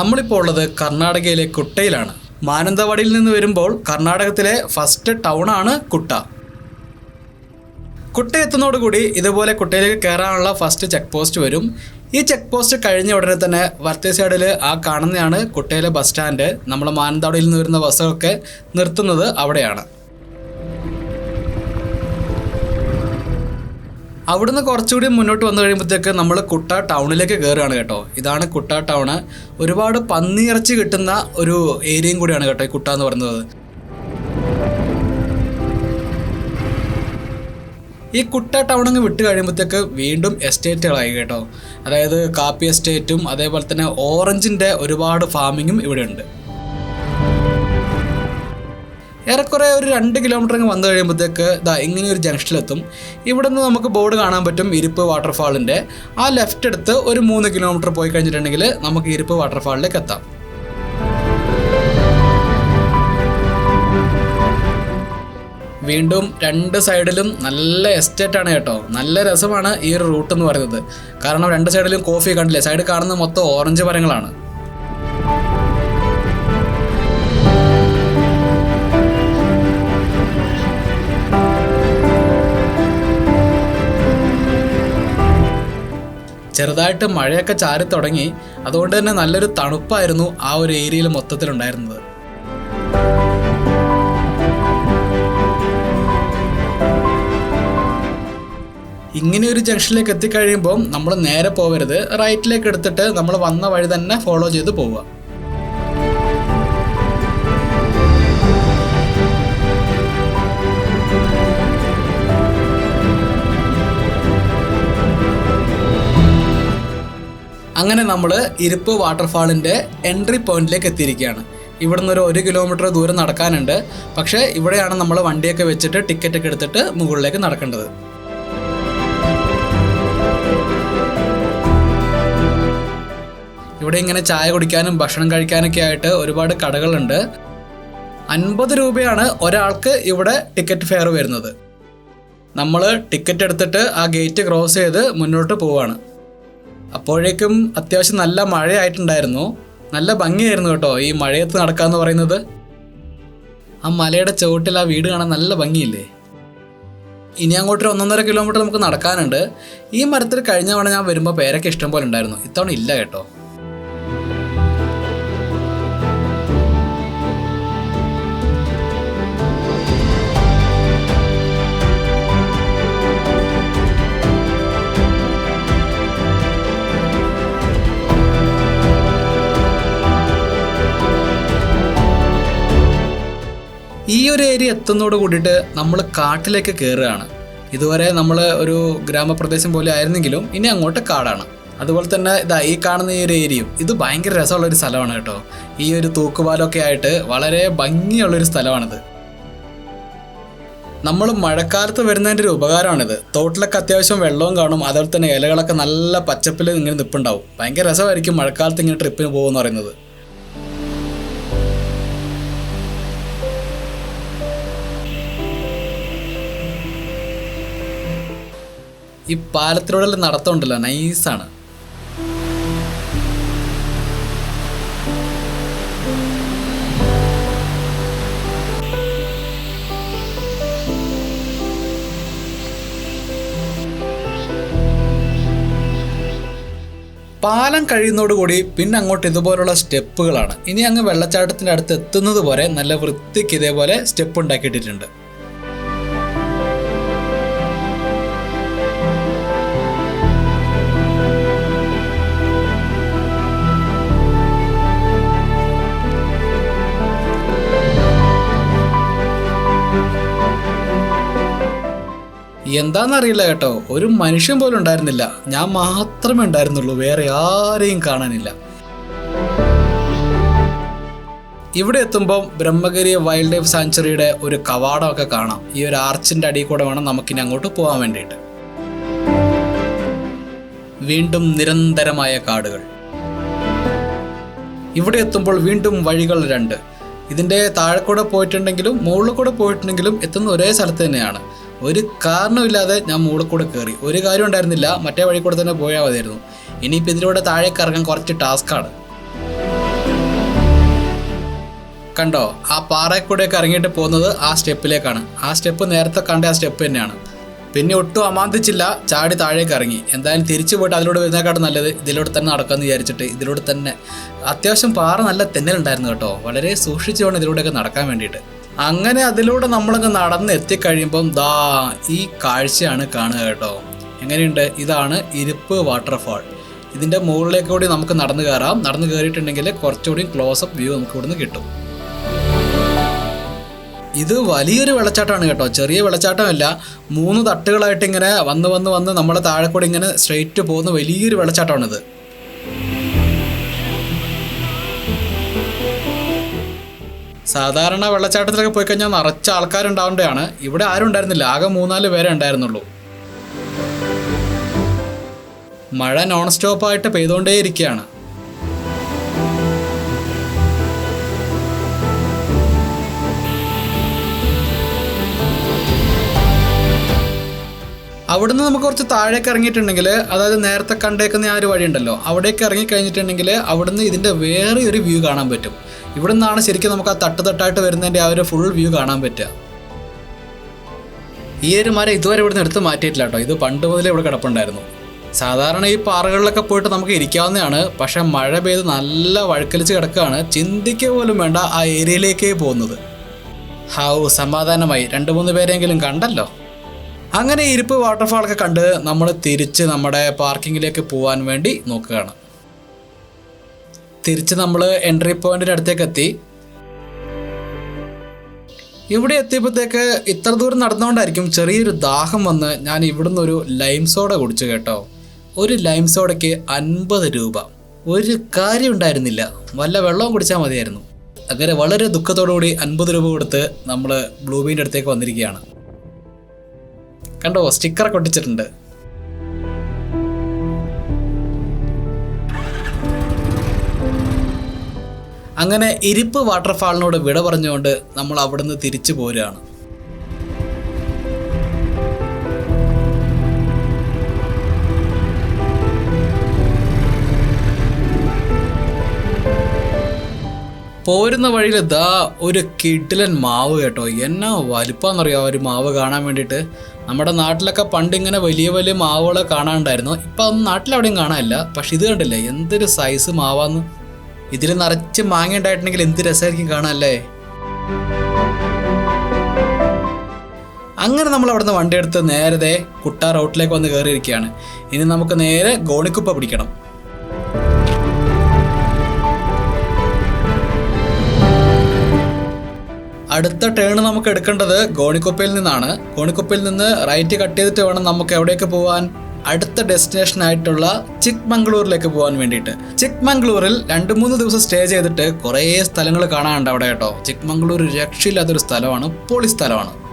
നമ്മളിപ്പോൾ ഉള്ളത് കർണാടകയിലെ കുട്ടയിലാണ്. മാനന്തവാടിയിൽ നിന്ന് വരുമ്പോൾ കർണാടകത്തിലെ ഫസ്റ്റ് ടൗൺ ആണ് കുട്ട. കുട്ട എത്തുന്നതോടുകൂടി ഇതുപോലെ കുട്ടയിലേക്ക് കയറാനുള്ള ഫസ്റ്റ് ചെക്ക് പോസ്റ്റ് വരും. ഈ ചെക്ക് പോസ്റ്റ് കഴിഞ്ഞ ഉടനെ തന്നെ വലത്തേ സൈഡിൽ ആ കാണുന്നതാണ് കുട്ടയിലെ ബസ് സ്റ്റാൻഡ് നമ്മൾ മാനന്തവാടിയിൽ നിന്ന് വരുന്ന ബസ്സൊക്കെ നിർത്തുന്നത് അവിടെയാണ്. അവിടുന്ന് കുറച്ചുകൂടി മുന്നോട്ട് വന്നു കഴിയുമ്പോഴത്തേക്ക് നമ്മൾ കുട്ട ടൗണിലേക്ക് കയറുകയാണ് കേട്ടോ. ഇതാണ് കുട്ട ടൗണ് ഒരുപാട് പന്നിയിറച്ചി കിട്ടുന്ന ഒരു ഏരിയയും കൂടിയാണ് കേട്ടോ ഈ കുട്ട എന്ന് പറയുന്നത്. ഈ കുട്ട ടൗൺ അങ്ങ് വിട്ട് കഴിയുമ്പോഴത്തേക്ക് വീണ്ടും എസ്റ്റേറ്റുകളായി കേട്ടോ. അതായത് കാപ്പി എസ്റ്റേറ്റും അതേപോലെ തന്നെ ഓറഞ്ചിന്റെ ഒരുപാട് ഫാമിങ്ങും ഇവിടെ ഉണ്ട് ഏറെക്കുറെ ഒരു രണ്ട് കിലോമീറ്റർ വന്നു കഴിയുമ്പോഴത്തേക്ക് ഇതാ ഇങ്ങനെ ഒരു ജംഗ്ഷനിലെത്തും ഇവിടെ നിന്ന് നമുക്ക് ബോർഡ് കാണാൻ പറ്റും ഇരിപ്പ് വാട്ടർഫാളിന്റെ ആ ലെഫ്റ്റ് എടുത്ത് ഒരു മൂന്ന് കിലോമീറ്റർ പോയി കഴിഞ്ഞിട്ടുണ്ടെങ്കിൽ നമുക്ക് ഇരിപ്പ് വാട്ടർഫാളിലേക്ക് എത്താം. വീണ്ടും രണ്ട് സൈഡിലും നല്ല എസ്റ്റേറ്റ് ആണ് കേട്ടോ. നല്ല രസമാണ് ഈ റൂട്ട് എന്ന് പറയുന്നത്. കാരണം രണ്ട് സൈഡിലും കോഫി കണ്ടില്ലേ? സൈഡ് കാണുന്ന മൊത്തം ഓറഞ്ച് മരങ്ങളാണ്. ചെറുതായിട്ട് മഴയൊക്കെ ചാരി തുടങ്ങി അതുകൊണ്ട് തന്നെ നല്ലൊരു തണുപ്പായിരുന്നു ആ ഒരു ഏരിയയിൽ മൊത്തത്തിലുണ്ടായിരുന്നത്. ഇങ്ങനെ ഒരു ജംഗ്ഷനിലേക്ക് എത്തിക്കഴിയുമ്പോൾ നമ്മൾ നേരെ പോകരുത് റൈറ്റിലേക്ക് എടുത്തിട്ട് നമ്മൾ വന്ന വഴി തന്നെ ഫോളോ ചെയ്ത് പോവുക. അങ്ങനെ നമ്മൾ ഇരിപ്പ് വാട്ടർഫാളിന്റെ എൻട്രി പോയിന്റിലേക്ക് എത്തിയിരിക്കുകയാണ്. ഇവിടെ ഒരു ഒരു കിലോമീറ്റർ ദൂരം നടക്കാനുണ്ട്. പക്ഷേ ഇവിടെയാണ് നമ്മൾ വണ്ടിയൊക്കെ വെച്ചിട്ട് ടിക്കറ്റൊക്കെ എടുത്തിട്ട് മുകളിലേക്ക് നടക്കേണ്ടത്. ഇവിടെ ഇങ്ങനെ ചായ കുടിക്കാനും ഭക്ഷണം കഴിക്കാനൊക്കെ ആയിട്ട് ഒരുപാട് കടകളുണ്ട്. അൻപത് രൂപയാണ് ഒരാൾക്ക് ഇവിടെ ടിക്കറ്റ് ഫെയർ വരുന്നത്. നമ്മൾ ടിക്കറ്റ് എടുത്തിട്ട് ആ ഗേറ്റ് ക്രോസ് ചെയ്ത് മുന്നോട്ട് പോവാണ്. അപ്പോഴേക്കും അത്യാവശ്യം നല്ല മഴയായിട്ടുണ്ടായിരുന്നു. നല്ല ഭംഗിയായിരുന്നു കേട്ടോ ഈ മഴയത്ത് നടക്കാന്ന് പറയുന്നത്. ആ മലയുടെ ചുവട്ടിൽ ആ വീട് കാണാൻ നല്ല ഭംഗിയില്ലേ? ഇനി അങ്ങോട്ടൊരു ഒന്നൊന്നര കിലോമീറ്റർ നമുക്ക് നടക്കാനുണ്ട്. ഈ മരത്തിൽ കഴിഞ്ഞ തവണ ഞാൻ വരുമ്പോൾ പേരൊക്കെ ഇഷ്ടം പോലെ ഉണ്ടായിരുന്നു. ഇത്തവണ ഇല്ല കേട്ടോ. ഈ ഒരു ഏരിയ എത്തുന്നതോട് കൂടിയിട്ട് നമ്മൾ കാട്ടിലേക്ക് കയറുകയാണ് ഇതുവരെ നമ്മൾ ഒരു ഗ്രാമപ്രദേശം പോലെ ആയിരുന്നെങ്കിലും ഇനി അങ്ങോട്ട് കാടാണ്. അതുപോലെ തന്നെ ഇതാ ഈ കാണുന്ന ഈ ഒരു ഏരിയയും ഇത് ഭയങ്കര രസമുള്ള ഒരു സ്ഥലമാണ് കേട്ടോ. ഈ ഒരു തൂക്കുപാലമൊക്കെ ആയിട്ട് വളരെ ഭംഗിയുള്ളൊരു സ്ഥലമാണിത്. നമ്മൾ മഴക്കാലത്ത് വരുന്നതിന്റെ ഒരു ഉപകാരമാണിത്. തോട്ടിലൊക്കെ അത്യാവശ്യം വെള്ളവും കാണും. അതുപോലെ തന്നെ ഇലകളൊക്കെ നല്ല പച്ചപ്പിൽ ഇങ്ങനെ നിൽപ്പുണ്ടാവും ഭയങ്കര രസമായിരിക്കും മഴക്കാലത്ത് ഇങ്ങനെ ട്രിപ്പിന് പോകുമെന്ന് പറയുന്നത്. ഈ പാലത്തിലൂടെ നടത്തമുണ്ടല്ലോ നൈസാണ്. പാലം കഴിയുന്നതോടുകൂടി പിന്നെ അങ്ങോട്ട് ഇതുപോലുള്ള സ്റ്റെപ്പുകളാണ്. ഇനി അങ്ങ് വെള്ളച്ചാട്ടത്തിന്റെ അടുത്ത് എത്തുന്നത് വരെ നല്ല വൃത്തിക്ക് ഇതേപോലെ സ്റ്റെപ്പ് ഉണ്ടാക്കിയിട്ടിട്ടുണ്ട്. എന്താണെന്നറിയില്ല കേട്ടോ. ഒരു മനുഷ്യൻ പോലും ഉണ്ടായിരുന്നില്ല. ഞാൻ മാത്രമേ ഉണ്ടായിരുന്നുള്ളൂ. വേറെ ആരെയും കാണാനില്ല. ഇവിടെ എത്തുമ്പം ബ്രഹ്മഗിരി വൈൽഡ് ലൈഫ് സാങ്ച്വറിയുടെ ഒരു കവാടമൊക്കെ കാണാം. ഈ ഒരു ആർച്ചിന്റെ അടിയിൽ കൂടെ വേണം നമുക്കിനി അങ്ങോട്ട് പോകാൻ വേണ്ടിയിട്ട്. വീണ്ടും നിരന്തരമായ കാടുകൾ. ഇവിടെ എത്തുമ്പോൾ വീണ്ടും വഴികൾ രണ്ട്. ഇതിന്റെ താഴെ പോയിട്ടുണ്ടെങ്കിലും മുകളിൽ കൂടെ പോയിട്ടുണ്ടെങ്കിലും എത്തുന്ന ഒരേ സ്ഥലത്ത് തന്നെയാണ്. ഒരു കാരണമില്ലാതെ ഞാൻ മുകളിൽ കൂടെ കയറി ഒരു കാര്യം ഉണ്ടായിരുന്നില്ല. മറ്റേ വഴി കൂടെ തന്നെ പോയാൽ മതിയായിരുന്നു. ഇനിയിപ്പോൾ ഇതിലൂടെ താഴേക്ക് ഇറങ്ങാൻ കുറച്ച് ടാസ്ക്കാണ് കണ്ടോ? ആ പാറയിൽ ഇറങ്ങിയിട്ട് പോകുന്നത് ആ സ്റ്റെപ്പിലേക്കാണ്. ആ സ്റ്റെപ്പ് നേരത്തെ കണ്ട ആ സ്റ്റെപ്പ് തന്നെയാണ്. പിന്നെ ഒട്ടും അമാന്തിച്ചില്ല. ചാടി താഴേക്ക് ഇറങ്ങി. എന്തായാലും തിരിച്ചു പോയിട്ട് അതിലൂടെ വരുന്നേക്കാട്ടും നല്ലത് ഇതിലൂടെ തന്നെ നടക്കാമെന്ന് വിചാരിച്ചിട്ട് ഇതിലൂടെ തന്നെ. അത്യാവശ്യം പാറ നല്ല തെന്നലുണ്ടായിരുന്നു കേട്ടോ. വളരെ സൂക്ഷിച്ചു വേണം ഇതിലൂടെയൊക്കെ നടക്കാൻ വേണ്ടിയിട്ട്. അങ്ങനെ അതിലൂടെ നമ്മളങ്ങ് നടന്ന് എത്തിക്കഴിയുമ്പം ദാ ഈ കാഴ്ചയാണ് കാണുക കേട്ടോ. എങ്ങനെയുണ്ട്? ഇതാണ് ഇരുപ്പ് വാട്ടർഫാൾ ഇതിന്റെ മുകളിലേക്ക് കൂടി നമുക്ക് നടന്നു കയറാം. നടന്നു കയറിയിട്ടുണ്ടെങ്കിൽ കുറച്ചുകൂടി ക്ലോസപ്പ് വ്യൂ നമുക്ക് ഇവിടുന്ന് കിട്ടും. ഇത് വലിയൊരു വെള്ളച്ചാട്ടമാണ് കേട്ടോ. ചെറിയ വെള്ളച്ചാട്ടമല്ല. മൂന്ന് തട്ടുകളായിട്ട് ഇങ്ങനെ വന്ന് വന്ന് വന്ന് നമ്മളെ താഴെ കൂടി ഇങ്ങനെ സ്ട്രെയിറ്റ് പോകുന്ന വലിയൊരു വെള്ളച്ചാട്ടമാണിത്. സാധാരണ വെള്ളച്ചാട്ടത്തിലൊക്കെ പോയി കഴിഞ്ഞാൽ നിറച്ച ആൾക്കാരുണ്ടാവേണ്ടതാണ്. ഇവിടെ ആരും ഉണ്ടായിരുന്നില്ല. ആകെ മൂന്നാൽ പേരെ ഉണ്ടായിരുന്നുള്ളൂ. മഴ നോൺ സ്റ്റോപ്പായിട്ട് പെയ്തുകൊണ്ടേയിരിക്കുകയാണ്. അവിടുന്ന് നമുക്ക് കുറച്ച് താഴേക്ക് ഇറങ്ങിയിട്ടുണ്ടെങ്കിൽ അതായത് നേരത്തെ കണ്ടേക്കുന്ന ആ ഒരു വഴിയുണ്ടല്ലോ അവിടേക്ക് ഇറങ്ങി കഴിഞ്ഞിട്ടുണ്ടെങ്കിൽ അവിടുന്ന് ഇതിന്റെ വേറെ ഒരു വ്യൂ കാണാൻ പറ്റും. ഇവിടെ നിന്നാണ് ശരിക്കും നമുക്ക് ആ തട്ട് തട്ടായിട്ട് വരുന്നതിന്റെ ആ ഒരു ഫുൾ വ്യൂ കാണാൻ പറ്റുക. ഈ ഒരു മര ഇതുവരെ ഇവിടുന്ന് എടുത്ത് മാറ്റിയിട്ടില്ല കേട്ടോ. ഇത് പണ്ട് മുതലേ ഇവിടെ കിടപ്പുണ്ടായിരുന്നു. സാധാരണ ഈ പാറകളിലൊക്കെ പോയിട്ട് നമുക്ക് ഇരിക്കാവുന്നതാണ്. പക്ഷേ മഴ പെയ്ത് നല്ല വഴുക്കലിച്ച് കിടക്കുകയാണ്. ചിന്തിക്കുക പോലും വേണ്ട ആ ഏരിയയിലേക്കേ പോകുന്നത്. ഹാവു സമാധാനമായി. രണ്ട് മൂന്ന് പേരെങ്കിലും കണ്ടല്ലോ? അങ്ങനെ ഇരിപ്പ് വാട്ടർഫാളൊക്കെ കണ്ട് നമ്മൾ തിരിച്ച് നമ്മുടെ പാർക്കിങ്ങിലേക്ക് പോകാൻ വേണ്ടി നോക്കുകയാണ്. തിരിച്ച് നമ്മൾ എൻട്രി പോയിന്റിന്റെ അടുത്തേക്ക് എത്തി. ഇവിടെ എത്തിയപ്പോഴത്തേക്ക് ഇത്ര ദൂരം നടന്നുകൊണ്ടായിരിക്കും ചെറിയൊരു ദാഹം വന്ന് ഞാൻ ഇവിടുന്ന് ഒരു ലൈം സോഡ കുടിച്ചു കേട്ടോ. ഒരു ലൈം സോഡയ്ക്ക് അൻപത് രൂപ. ഒരു കാര്യം ഉണ്ടായിരുന്നില്ല. വല്ല വെള്ളവും കുടിച്ചാൽ മതിയായിരുന്നു. അങ്ങനെ വളരെ ദുഃഖത്തോടു കൂടി അൻപത് രൂപ കൊടുത്ത് നമ്മൾ ബ്ലൂബീന്റെ അടുത്തേക്ക് വന്നിരിക്കുകയാണ്. കണ്ടോ സ്റ്റിക്കറൊക്കെ ഒട്ടിച്ചിട്ടുണ്ട്. അങ്ങനെ ഇരിപ്പ് വാട്ടർഫാളിനോട് വിട പറഞ്ഞുകൊണ്ട് നമ്മൾ അവിടുന്ന് തിരിച്ചു പോരുകയാണ്. പോരുന്ന വഴിയിൽ ദാ ഒരു കിഡിലൻ മാവ് കേട്ടോ. എന്നാ വലിപ്പാന്നറിയോ? ആ ഒരു മാവ് കാണാൻ വേണ്ടിയിട്ട്. നമ്മുടെ നാട്ടിലൊക്കെ പണ്ട് ഇങ്ങനെ വലിയ വലിയ മാവുകളെ കാണാണ്ടായിരുന്നു ഇപ്പം അതൊന്നും നാട്ടിലെവിടെയും കാണാനില്ല. പക്ഷെ ഇത് കണ്ടില്ലേ? എന്തൊരു സൈസ് മാവാന്ന്. ഇതിൽ നിറച്ച് മാങ്ങ ഉണ്ടായിട്ടുണ്ടെങ്കിൽ എന്ത് രസമായിരിക്കും കാണാനല്ലേ അങ്ങനെ നമ്മൾ അവിടുന്ന് വണ്ടി എടുത്ത് നേരത്തെ കുട്ട റോട്ടിലേക്ക് വന്ന് കയറിയിരിക്കുകയാണ്. ഇനി നമുക്ക് നേരെ ഗോണിക്കുപ്പ പിടിക്കണം. അടുത്ത ടേൺ നമുക്ക് എടുക്കേണ്ടത് ഗോണിക്കുപ്പയിൽ നിന്നാണ്. ഗോണിക്കുപ്പയിൽ നിന്ന് റൈറ്റ് കട്ട് ചെയ്തിട്ട് വേണം നമുക്ക് എവിടേക്ക് പോകാൻ അടുത്ത ഡെസ്റ്റിനേഷൻ ആയിട്ടുള്ള ചിക്ക്മംഗ്ലൂരിലേക്ക് പോകാൻ വേണ്ടിയിട്ട്. ചിക്ക്മംഗ്ലൂരിൽ രണ്ട് മൂന്ന് ദിവസം സ്റ്റേ ചെയ്തിട്ട് കുറേ സ്ഥലങ്ങൾ കാണാനുണ്ട് അവിടെ കേട്ടോ. ചിക്ക്മംഗ്ലൂർ രക്ഷയില്ലാത്തൊരു സ്ഥലമാണ് പൊളി സ്ഥലമാണ്.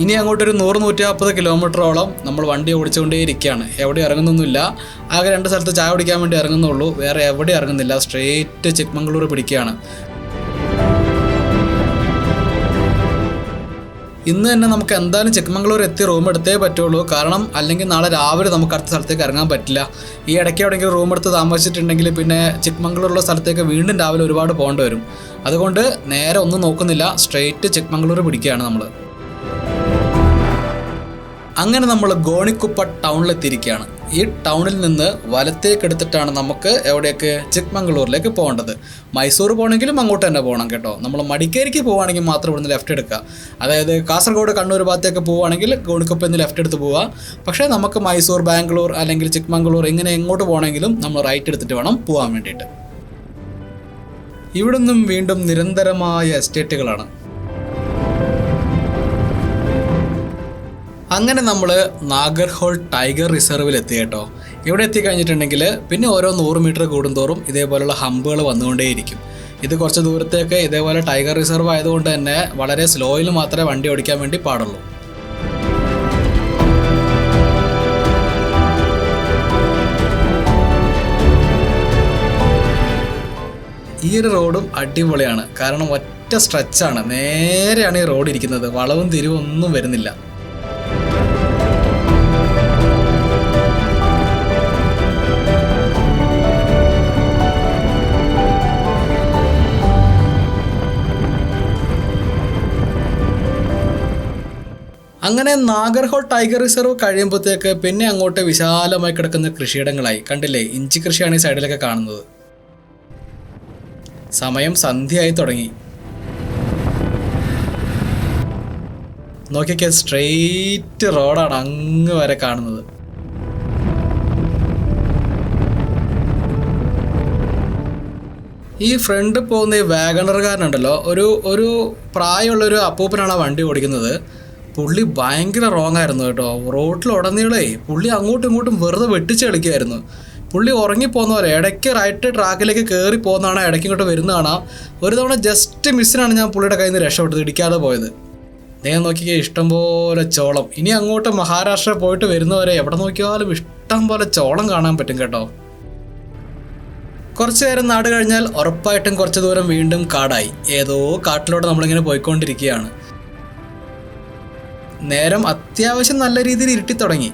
ഇനി അങ്ങോട്ടൊരു നൂറ് നൂറ്റി നാൽപ്പത് കിലോമീറ്ററോളം നമ്മൾ വണ്ടി ഓടിച്ചുകൊണ്ടേയിരിക്കുകയാണ്. എവിടെ ഇറങ്ങുന്നൊന്നുമില്ല. ആകെ രണ്ട് സ്ഥലത്ത് ചായ കുടിക്കാൻ വേണ്ടി ഇറങ്ങുന്നുള്ളൂ. വേറെ എവിടെ ഇറങ്ങുന്നില്ല. സ്ട്രെയിറ്റ് ചിക്ക്മംഗ്ലൂർ പിടിക്കുകയാണ്. ഇന്ന് തന്നെ നമുക്ക് എന്തായാലും ചിക്കമംഗ്ലൂർ എത്തി റൂം എടുത്തേ പറ്റുള്ളൂ. കാരണം അല്ലെങ്കിൽ നാളെ രാവിലെ നമുക്ക് അടുത്ത സ്ഥലത്തേക്ക് ഇറങ്ങാൻ പറ്റില്ല. ഈ ഇടയ്ക്ക് എവിടെയെങ്കിലും റൂം എടുത്ത് താമസിച്ചിട്ടുണ്ടെങ്കിൽ പിന്നെ ചിക്കമംഗ്ലൂരുള്ള സ്ഥലത്തേക്ക് വീണ്ടും രാവിലെ ഒരുപാട് പോകേണ്ടി വരും. അതുകൊണ്ട് നേരെ ഒന്നും നോക്കുന്നില്ല. സ്ട്രെയിറ്റ് ചിക്കമംഗ്ലൂർ പിടിക്കുകയാണ് നമ്മൾ അങ്ങനെ നമ്മൾ ഗോണിക്കുപ്പ ടൗണിലെത്തിയിരിക്കുകയാണ് ഈ ടൗണിൽ നിന്ന് വലത്തേക്കെടുത്തിട്ടാണ് നമുക്ക് എവിടെയൊക്കെ ചിക്മംഗ്ലൂരിലേക്ക് പോകേണ്ടത്. മൈസൂർ പോകണമെങ്കിലും അങ്ങോട്ട് തന്നെ പോകണം കേട്ടോ. നമ്മൾ മടിക്കേരിക്ക് പോവുകയാണെങ്കിൽ മാത്രം ഇവിടുന്ന് ലെഫ്റ്റ് എടുക്കുക. അതായത് കാസർഗോഡ് കണ്ണൂർ ഭാഗത്തേക്ക് പോവുകയാണെങ്കിൽ ഗോണിക്കൊപ്പം നിന്ന് ലെഫ്റ്റ് എടുത്ത് പോവുക. പക്ഷേ നമുക്ക് മൈസൂർ ബാംഗ്ലൂർ അല്ലെങ്കിൽ ചിക്മംഗ്ലൂർ ഇങ്ങനെ എങ്ങോട്ട് പോകണമെങ്കിലും നമ്മൾ റൈറ്റ് എടുത്തിട്ട് വേണം പോകാൻ വേണ്ടിയിട്ട്. ഇവിടുന്നും വീണ്ടും നിരന്തരമായ എസ്റ്റേറ്റുകളാണ് അങ്ങനെ നമ്മൾ നാഗർഹോൾ ടൈഗർ റിസർവിൽ എത്തി കേട്ടോ ഇവിടെ എത്തിക്കഴിഞ്ഞിട്ടുണ്ടെങ്കിൽ പിന്നെ ഓരോ നൂറ് മീറ്റർ കൂടുന്തോറും ഇതേപോലെയുള്ള ഹമ്പുകൾ വന്നുകൊണ്ടേയിരിക്കും. ഇത് കുറച്ച് ദൂരത്തേക്ക് ഇതേപോലെ ടൈഗർ റിസർവ് ആയതുകൊണ്ട് തന്നെ വളരെ സ്ലോയിൽ മാത്രമേ വണ്ടി ഓടിക്കാൻ വേണ്ടി പാടുള്ളൂ. ഈ ഒരു റോഡും അടിപൊളിയാണ്. കാരണം ഒറ്റ സ്ട്രെച്ചാണ് നേരെയാണ് ഈ റോഡ് ഇരിക്കുന്നത്. വളവും തിരിവും ഒന്നും വരുന്നില്ല. അങ്ങനെ നാഗർഹോൾ ടൈഗർ റിസർവ് കഴിയുമ്പോഴത്തേക്ക് പിന്നെ അങ്ങോട്ട് വിശാലമായി കിടക്കുന്ന കൃഷിയിടങ്ങളായി. കണ്ടില്ലേ? ഇഞ്ചി കൃഷിയാണ് ഈ സൈഡിലൊക്കെ കാണുന്നത്. സമയം സന്ധ്യയായി തുടങ്ങി. നോക്കിയൊക്കെ സ്ട്രെയിറ്റ് റോഡാണ് അങ്ങ് വരെ കാണുന്നത്. ഈ ഫ്രണ്ട് പോകുന്ന ഈ വാഗണറുകാരനുണ്ടല്ലോ ഒരു ഒരു പ്രായമുള്ള ഒരു അപ്പൂപ്പനാണ് ആ വണ്ടി ഓടിക്കുന്നത്. പുള്ളി ഭയങ്കര റോങ് ആയിരുന്നു കേട്ടോ. റോട്ടിൽ ഉടനീളേ പുള്ളി അങ്ങോട്ടും ഇങ്ങോട്ടും വെറുതെ വെട്ടിച്ച് കളിക്കുമായിരുന്നു പുള്ളി ഉറങ്ങിപ്പോകുന്ന പോലെ ഇടയ്ക്ക് റൈറ്റ് ട്രാക്കിലേക്ക് കയറി പോകുന്നതാണ് ഇടയ്ക്ക് ഇങ്ങോട്ട് വരുന്നതാണ് ഒരു തവണ ജസ്റ്റ് മിസ്സിനാണ് ഞാൻ പുള്ളിയുടെ കയ്യിൽ നിന്ന് രക്ഷപ്പെട്ടത് ഇടിക്കാതെ പോയത്. നേരെ നോക്കിയാൽ ഇഷ്ടം പോലെ ചോളം. ഇനി അങ്ങോട്ട് മഹാരാഷ്ട്ര പോയിട്ട് വരുന്നവരെ എവിടെ നോക്കിയാലും ഇഷ്ടം പോലെ ചോളം കാണാൻ പറ്റും കേട്ടോ. കുറച്ചു നേരം നാട് കഴിഞ്ഞാൽ ഉറപ്പായിട്ടും കുറച്ച് ദൂരം വീണ്ടും കാടായി. ഏതോ കാട്ടിലൂടെ നമ്മളിങ്ങനെ പോയിക്കൊണ്ടിരിക്കുകയാണ്. നേരം അത്യാവശ്യം നല്ല രീതിയിൽ ഇരുട്ടി തുടങ്ങി.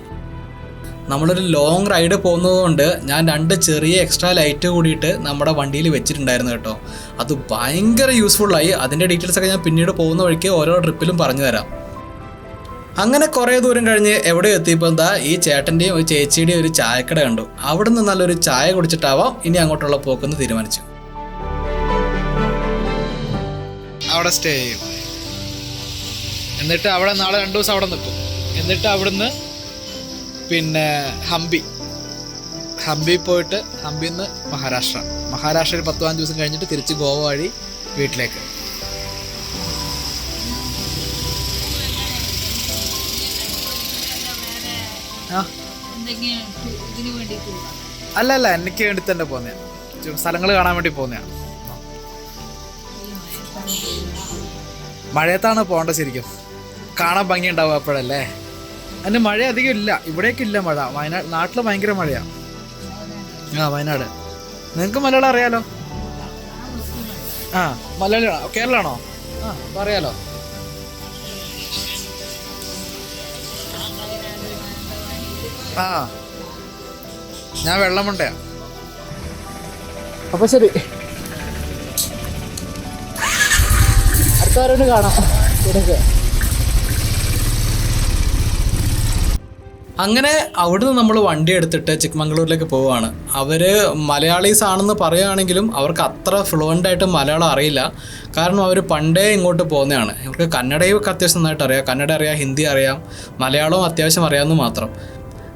നമ്മളൊരു ലോങ് റൈഡ് പോകുന്നതുകൊണ്ട് ഞാൻ രണ്ട് ചെറിയ എക്സ്ട്രാ ലൈറ്റ് കൂടിയിട്ട് നമ്മുടെ വണ്ടിയിൽ വെച്ചിട്ടുണ്ടായിരുന്നു കേട്ടോ. അത് ഭയങ്കര യൂസ്ഫുള്ളായി അതിന്റെ ഡീറ്റെയിൽസ് ഒക്കെ ഞാൻ പിന്നീട് പോകുന്ന വഴിക്ക് ഓരോ ട്രിപ്പിലും പറഞ്ഞു തരാം. അങ്ങനെ കുറേ ദൂരം കഴിഞ്ഞ് എവിടെ എത്തിയപ്പോൾ എന്താ ഈ ചേട്ടന്റെയും ഒരു ചേച്ചിയുടെയും ഒരു ചായക്കട കണ്ടു. അവിടെ നിന്ന് നല്ലൊരു ചായ കുടിച്ചിട്ടാവാം ഇനി അങ്ങോട്ടുള്ള പോക്കെന്ന് തീരുമാനിച്ചു. അവിടെ സ്റ്റേ ചെയ്യും. എന്നിട്ട് അവിടെ നാളെ രണ്ടു ദിവസം അവിടെ നിൽക്കും. എന്നിട്ട് അവിടുന്ന് പിന്നെ ഹംപി. ഹംപി പോയിട്ട് ഹംപിയിൽ നിന്ന് മഹാരാഷ്ട്ര. മഹാരാഷ്ട്രയിൽ പത്ത് പതിനഞ്ച് ദിവസം കഴിഞ്ഞിട്ട് തിരിച്ച് ഗോവ വഴി വീട്ടിലേക്ക്. അല്ല അല്ല എനിക്ക് വേണ്ടി തന്നെ പോന്നെയാ. സ്ഥലങ്ങൾ കാണാൻ വേണ്ടി പോന്നെയാ. മഴയത്താണ് പോകേണ്ടത് ശരിക്കും. കാണാൻ ഭംഗി ഉണ്ടാവും അപ്പോഴല്ലേ? അതിന് മഴ അധികം ഇല്ല. ഇവിടേക്ക് ഇല്ല മഴ. വയനാട് നാട്ടിൽ ഭയങ്കര മഴയാ. ആ വയനാട്. നിങ്ങൾക്ക് മലയാളം അറിയാലോ? ആ മലയാളം കേരളാണോ? ആ പറയാലോ. ആ. ഞാൻ വെള്ളമുണ്ടയാ. അപ്പൊ ശരി. അടുത്ത കാണാം. ഇവിടെയൊക്കെ അങ്ങനെ അവിടുന്ന് നമ്മൾ വണ്ടി എടുത്തിട്ട് ചിക്കമംഗളൂരിലേക്ക് പോവുകയാണ്. അവർ മലയാളീസ് ആണെന്ന് പറയുകയാണെങ്കിലും അവർക്ക് അത്ര ഫ്ലുവന്റ് ആയിട്ട് മലയാളം അറിയില്ല. കാരണം അവർ പണ്ടേ ഇങ്ങോട്ട് പോകുന്നതാണ്. ഇവർക്ക് കന്നഡയൊക്കെ അത്യാവശ്യം നന്നായിട്ട് അറിയാം. കന്നഡ അറിയാം ഹിന്ദി അറിയാം മലയാളവും അത്യാവശ്യം അറിയാമെന്ന് മാത്രം.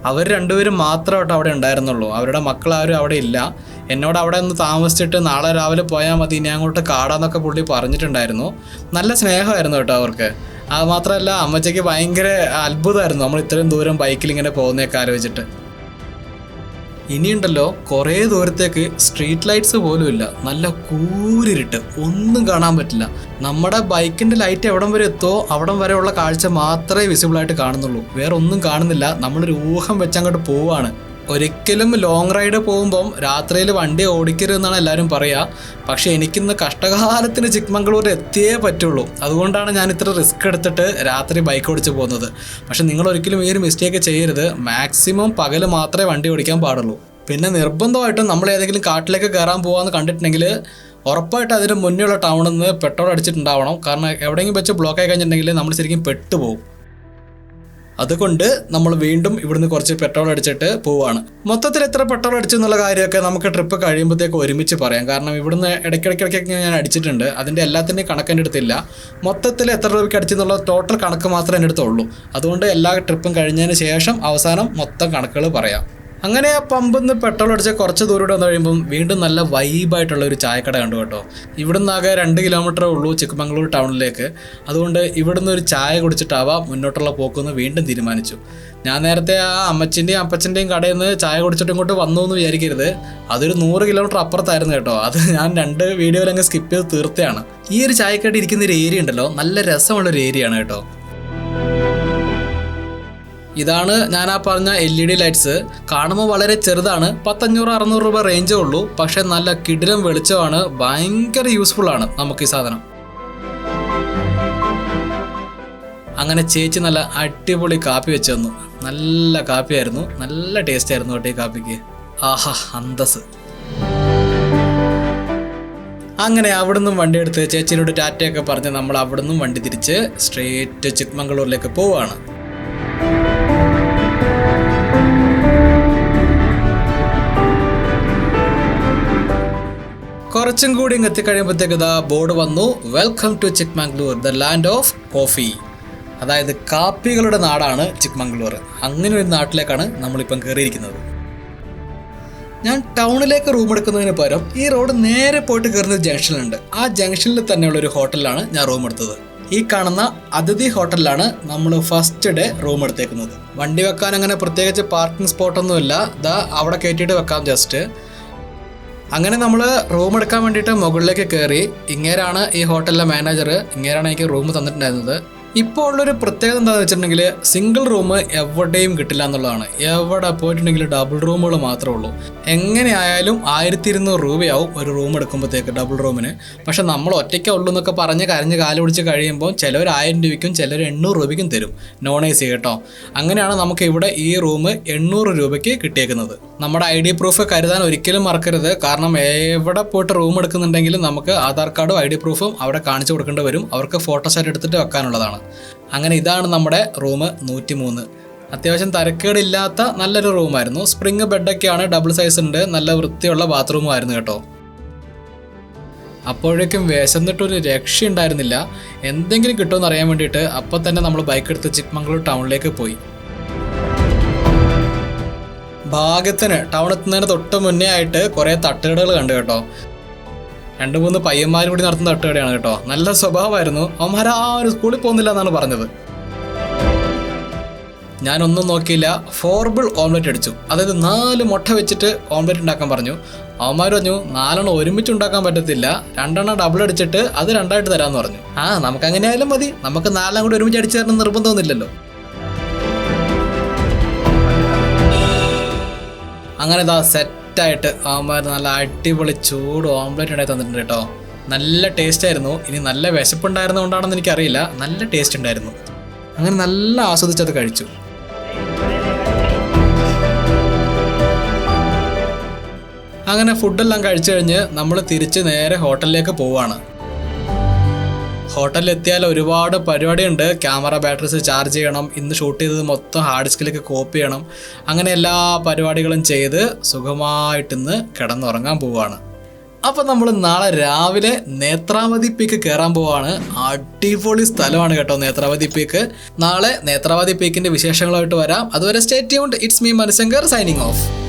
അവർ രണ്ടുപേരും മാത്രമായിട്ട് അവിടെ ഉണ്ടായിരുന്നുള്ളൂ. അവരുടെ മക്കൾ ആരും അവിടെ ഇല്ല. എന്നോട് അവിടെ ഒന്ന് താമസിച്ചിട്ട് നാളെ രാവിലെ പോയാൽ മതി ഇനി അങ്ങോട്ട് കാടാന്നൊക്കെ പുള്ളി പറഞ്ഞിട്ടുണ്ടായിരുന്നു. നല്ല സ്നേഹമായിരുന്നു കേട്ടോ അവർക്ക്. അത് മാത്രമല്ല അമ്മച്ചയ്ക്ക് ഭയങ്കര അത്ഭുതമായിരുന്നു. നമ്മൾ ഇത്രയും ദൂരം ബൈക്കിൽ ഇങ്ങനെ പോകുന്നതൊക്കെ ആലോചിച്ചിട്ട്. ഇനിയുണ്ടല്ലോ കുറേ ദൂരത്തേക്ക് സ്ട്രീറ്റ് ലൈറ്റ്സ് പോലും ഇല്ല. നല്ല കൂരിരുട്ട്. ഒന്നും കാണാൻ പറ്റില്ല. നമ്മുടെ ബൈക്കിന്റെ ലൈറ്റ് എവിടം വരെ എത്തോ അവിടം വരെയുള്ള കാഴ്ച മാത്രമേ വിസിബിൾ ആയിട്ട് കാണുന്നുള്ളൂ. വേറെ ഒന്നും കാണുന്നില്ല. നമ്മളൊരു ഊഹം വെച്ചങ്ങോട്ട് പോവാണ്. ഒരിക്കലും ലോങ് റൈഡ് പോകുമ്പം രാത്രിയിൽ വണ്ടി ഓടിക്കരുതെന്നാണ് എല്ലാവരും പറയുക പക്ഷെ എനിക്കിന്ന് കഷ്ടകാലത്തിന് ചിക്മംഗ്ലൂർ എത്തിയേ പറ്റുള്ളൂ. അതുകൊണ്ടാണ് ഞാൻ ഇത്ര റിസ്ക് എടുത്തിട്ട് രാത്രി ബൈക്ക് ഓടിച്ച് പോകുന്നത്. പക്ഷെ നിങ്ങൾ ഒരിക്കലും ഈ ഒരു മിസ്റ്റേക്ക് ചെയ്യരുത്. മാക്സിമം പകൽ മാത്രമേ വണ്ടി ഓടിക്കാൻ പാടുള്ളൂ. പിന്നെ നിർബന്ധമായിട്ടും നമ്മൾ ഏതെങ്കിലും കാട്ടിലേക്ക് കയറാൻ പോകാമെന്ന് കണ്ടിട്ടുണ്ടെങ്കിൽ ഉറപ്പായിട്ട് അതിന് മുന്നേയുള്ള ടൗണിൽ നിന്ന് പെട്രോൾ അടിച്ചിട്ടുണ്ടാവണം. കാരണം എവിടെയെങ്കിലും വെച്ച് ബ്ലോക്ക് ആയി കഴിഞ്ഞിട്ടുണ്ടെങ്കിൽ നമ്മൾ ശരിക്കും പെട്ടുപോകും. അതുകൊണ്ട് നമ്മൾ വീണ്ടും ഇവിടുന്ന് കുറച്ച് പെട്രോൾ അടിച്ചിട്ട് പോവാണ്. മൊത്തത്തിൽ എത്ര പെട്രോൾ അടിച്ചു എന്നുള്ള കാര്യമൊക്കെ നമുക്ക് ട്രിപ്പ് കഴിയുമ്പോഴത്തേക്ക് ഒരുമിച്ച് പറയാം. കാരണം ഇവിടുന്ന് ഇടയ്ക്കിടയ്ക്കിടയ്ക്കൊക്കെ ഞാൻ അടിച്ചിട്ടുണ്ട്. അതിന്റെ എല്ലാത്തിന്റെയും കണക്ക് എന്റെ അടുത്തില്ല മൊത്തത്തിൽ എത്ര രൂപയ്ക്ക് അടിച്ചെന്നുള്ള ടോട്ടൽ കണക്ക് മാത്രമേ എന്റെ അടുത്തുള്ളൂ. അതുകൊണ്ട് എല്ലാ ട്രിപ്പും കഴിഞ്ഞതിന് ശേഷം അവസാനം മൊത്തം കണക്കുകൾ പറയാം. അങ്ങനെ ആ പമ്പിൽ നിന്ന് പെട്രോൾ അടിച്ച് കുറച്ച് ദൂരം വന്നു കഴിയുമ്പം വീണ്ടും നല്ല വൈബായിട്ടുള്ള ഒരു ചായക്കട കണ്ടു കേട്ടോ. ഇവിടുന്ന് ആകെ രണ്ട് കിലോമീറ്ററേ ഉള്ളൂ ചിക്കമംഗളൂർ ടൗണിലേക്ക് അതുകൊണ്ട് ഇവിടുന്ന് ഒരു ചായ കുടിച്ചിട്ടാവാം മുന്നോട്ടുള്ള പോക്കെന്ന് വീണ്ടും തീരുമാനിച്ചു. ഞാൻ നേരത്തെ ആ അമ്മച്ചിന്റെയും അപ്പച്ചന്റെയും കടയിൽ നിന്ന് ചായ കുടിച്ചിട്ട് ഇങ്ങോട്ട് വന്നു എന്ന് വിചാരിക്കരുത്. അതൊരു നൂറ് കിലോമീറ്റർ അപ്പുറത്തായിരുന്നു കേട്ടോ. അത് ഞാൻ രണ്ട് വീഡിയോയിൽ അങ്ങ് സ്കിപ്പ് ചെയ്ത് തീർത്തയാണ് ഈ ഒരു ചായക്കട ഇരിക്കുന്ന ഒരു ഏരിയ ഉണ്ടല്ലോ. നല്ല രസമുള്ള ഒരു ഏരിയ ആണ് കേട്ടോ. ഇതാണ് ഞാൻ ആ പറഞ്ഞ എൽ ഇ ഡി ലൈറ്റ്സ് കാണുമ്പോൾ വളരെ ചെറുതാണ് പത്തഞ്ഞൂറ് അറുന്നൂറ് രൂപ റേഞ്ചേ ഉള്ളൂ. പക്ഷെ നല്ല കിടിലം വെളിച്ചമാണ് ഭയങ്കര യൂസ്ഫുൾ ആണ് നമുക്ക് ഈ സാധനം. അങ്ങനെ ചേച്ചി നല്ല അടിപൊളി കാപ്പി വെച്ച് തന്നു. നല്ല കാപ്പിയായിരുന്നു നല്ല ടേസ്റ്റ് ആയിരുന്നു കേട്ടോ ഈ കാപ്പിക്ക്. ആഹാ അന്തസ് അങ്ങനെ അവിടുന്ന് വണ്ടി എടുത്ത് ചേച്ചിയോട് ടാറ്റയൊക്കെ പറഞ്ഞ് നമ്മൾ അവിടുന്ന് വണ്ടി തിരിച്ച് സ്ട്രേറ്റ് ചിക്മംഗ്ലൂരിലേക്ക് പോവുകയാണ് കുറച്ചും കൂടി ഇങ്ങ് എത്തിക്കഴിയുമ്പോഴത്തേക്ക് ഇതാ ബോർഡ് വന്നു. Welcome to Chikmagalur the land of coffee അതായത് കാപ്പികളുടെ നാടാണ് ചിക്മംഗ്ലൂർ അങ്ങനെ ഒരു നാട്ടിലേക്കാണ് നമ്മളിപ്പം കയറിയിരിക്കുന്നത് ഞാൻ ടൗണിലേക്ക് റൂം എടുക്കുന്നതിന് പകരം ഈ റോഡ് നേരെ പോയിട്ട് കയറുന്ന ജംഗ്ഷനിലുണ്ട്. ആ ജംഗ്ഷനിൽ തന്നെയുള്ള ഒരു ഹോട്ടലിലാണ് ഞാൻ റൂം എടുത്തത്. ഈ കാണുന്ന അതിഥി ഹോട്ടലിലാണ് നമ്മൾ ഫസ്റ്റ് ഡേ റൂം എടുത്തേക്കുന്നത്. വണ്ടി വെക്കാൻ അങ്ങനെ പ്രത്യേകിച്ച് പാർക്കിംഗ് സ്പോട്ടൊന്നുമില്ല ദാ അവിടെ കയറ്റിയിട്ട് വെക്കാം ജസ്റ്റ് അങ്ങനെ നമ്മൾ റൂം എടുക്കാൻ വേണ്ടിയിട്ട് മുകളിലേക്ക് കയറി ഇങ്ങേരാണ് ഈ ഹോട്ടലിലെ മാനേജർ ഇങ്ങേരാണ് എനിക്ക് റൂം തന്നിട്ടുണ്ടായിരുന്നത്. ഇപ്പോൾ ഉള്ളൊരു പ്രത്യേകത എന്താണെന്ന് വെച്ചിട്ടുണ്ടെങ്കിൽ സിംഗിൾ റൂം എവിടെയും കിട്ടില്ല എന്നുള്ളതാണ്. എവിടെ പോയിട്ടുണ്ടെങ്കിൽ ഡബിൾ റൂമുകൾ മാത്രമേ ഉള്ളൂ. എങ്ങനെയായാലും ആയിരത്തി ഇരുന്നൂറ് രൂപയാവും ഒരു റൂം എടുക്കുമ്പോഴത്തേക്ക് ഡബിൾ റൂമിന് പക്ഷെ നമ്മൾ ഒറ്റയ്ക്കേ ഉള്ളൂ എന്നൊക്കെ പറഞ്ഞ് കരഞ്ഞ് കാൽ പിടിച്ച് കഴിയുമ്പോൾ ചിലർ ആയിരം രൂപയ്ക്കും ചിലർ എണ്ണൂറ് രൂപയ്ക്കും തരും. നോൺ എ സി കേട്ടോ. അങ്ങനെയാണ് നമുക്ക് ഇവിടെ ഈ റൂം എണ്ണൂറ് രൂപയ്ക്ക് കിട്ടിയേക്കുന്നത്. നമ്മുടെ ഐ ഡി പ്രൂഫ് കരുതാൻ ഒരിക്കലും മറക്കരുത്. കാരണം എവിടെ പോയിട്ട് റൂം എടുക്കുന്നുണ്ടെങ്കിലും നമുക്ക് ആധാർ കാർഡും ഐ ഡി പ്രൂഫും അവിടെ കാണിച്ചു കൊടുക്കേണ്ടി വരും. അവർക്ക് ഫോട്ടോസ്റ്റാറ്റ് എടുത്തിട്ട് വെക്കാനുള്ളതാണ്. അങ്ങനെ ഇതാണ് നമ്മുടെ റൂം നൂറ്റി മൂന്ന് അത്യാവശ്യം തരക്കേടില്ലാത്ത നല്ലൊരു റൂമായിരുന്നു. സ്പ്രിങ് ബെഡൊക്കെയാണ് ഡബിൾ സൈസ് ഉണ്ട്. നല്ല വൃത്തിയുള്ള ബാത്റൂമും ആയിരുന്നു കേട്ടോ. അപ്പോഴേക്കും വിശന്നിട്ടൊരു രക്ഷയുണ്ടായിരുന്നില്ല. എന്തെങ്കിലും കിട്ടുമെന്ന് അറിയാൻ വേണ്ടിയിട്ട് അപ്പോൾ തന്നെ നമ്മൾ ബൈക്ക് എടുത്ത് ചിക്മംഗ്ലൂർ ടൗണിലേക്ക് പോയി. ഭാഗ്യത്തിന് ടൗൺ എത്തുന്നതിന് തൊട്ട് മുന്നേ ആയിട്ട് കുറേ തട്ടുകടകൾ കണ്ടു കേട്ടോ. രണ്ട് മൂന്ന് പയ്യന്മാരും കൂടി നടത്തുന്ന തട്ടുകടയാണ് കേട്ടോ. നല്ല സ്വഭാവമായിരുന്നു. അവന്മാർ ആ ഒരു സ്കൂളിൽ പോകുന്നില്ല എന്നാണ് പറഞ്ഞത്. ഞാനൊന്നും നോക്കിയില്ല. ഫോർബിൾ ഓംലെറ്റ് അടിച്ചു. അതായത് നാല് മുട്ട വെച്ചിട്ട് ഓംലെറ്റ് ഉണ്ടാക്കാൻ പറഞ്ഞു. അവന്മാർ പറഞ്ഞു നാലെണ്ണം ഒരുമിച്ച് ഉണ്ടാക്കാൻ പറ്റത്തില്ല. രണ്ടെണ്ണം ഡബിൾ അടിച്ചിട്ട് അത് രണ്ടായിട്ട് തരാമെന്ന് പറഞ്ഞു. ആ നമുക്ക് അങ്ങനെ ആയാലും മതി. നമുക്ക് നാലെണ്ണം കൂടി ഒരുമിച്ച് അടിച്ചു തരണം നിർബന്ധമൊന്നുമില്ലല്ലോ. അങ്ങനെ ഇതാ സെറ്റായിട്ട് അവന്മാർ നല്ല അടിപൊളി ചൂട് ഓംലെറ്റ് ഉണ്ടായി തന്നിട്ടുണ്ട് കേട്ടോ. നല്ല ടേസ്റ്റ് ആയിരുന്നു. ഇനി നല്ല വിശപ്പുണ്ടായിരുന്നതുകൊണ്ടാണെന്ന് എനിക്കറിയില്ല. നല്ല ടേസ്റ്റ് ഉണ്ടായിരുന്നു. അങ്ങനെ നല്ല ആസ്വദിച്ചത് കഴിച്ചു. അങ്ങനെ ഫുഡെല്ലാം കഴിച്ചു കഴിഞ്ഞ് നമ്മൾ തിരിച്ച് നേരെ ഹോട്ടലിലേക്ക് പോവാണ്. ഹോട്ടലിൽ എത്തിയാൽ ഒരുപാട് പരിപാടിയുണ്ട്. ക്യാമറ ബാറ്ററീസ് ചാർജ് ചെയ്യണം. ഇന്ന് ഷൂട്ട് ചെയ്തത് മൊത്തം ഹാർഡ് ഡിസ്കിലേക്ക് കോപ്പി ചെയ്യണം. അങ്ങനെ എല്ലാ പരിപാടികളും ചെയ്ത് സുഖമായിട്ടിന്ന് കിടന്നുറങ്ങാൻ പോവുകയാണ് അപ്പം നമ്മൾ നാളെ രാവിലെ നേത്രാവതി പീക്ക് കയറാൻ പോവാണ്. അടിപൊളി സ്ഥലമാണ് കേട്ടോ നേത്രാവതി പീക്ക്. നാളെ നേത്രാവതി പീക്കിന്റെ വിശേഷങ്ങളായിട്ട് വരാം. അതുവരെ stay tuned. It's me Manushankar signing off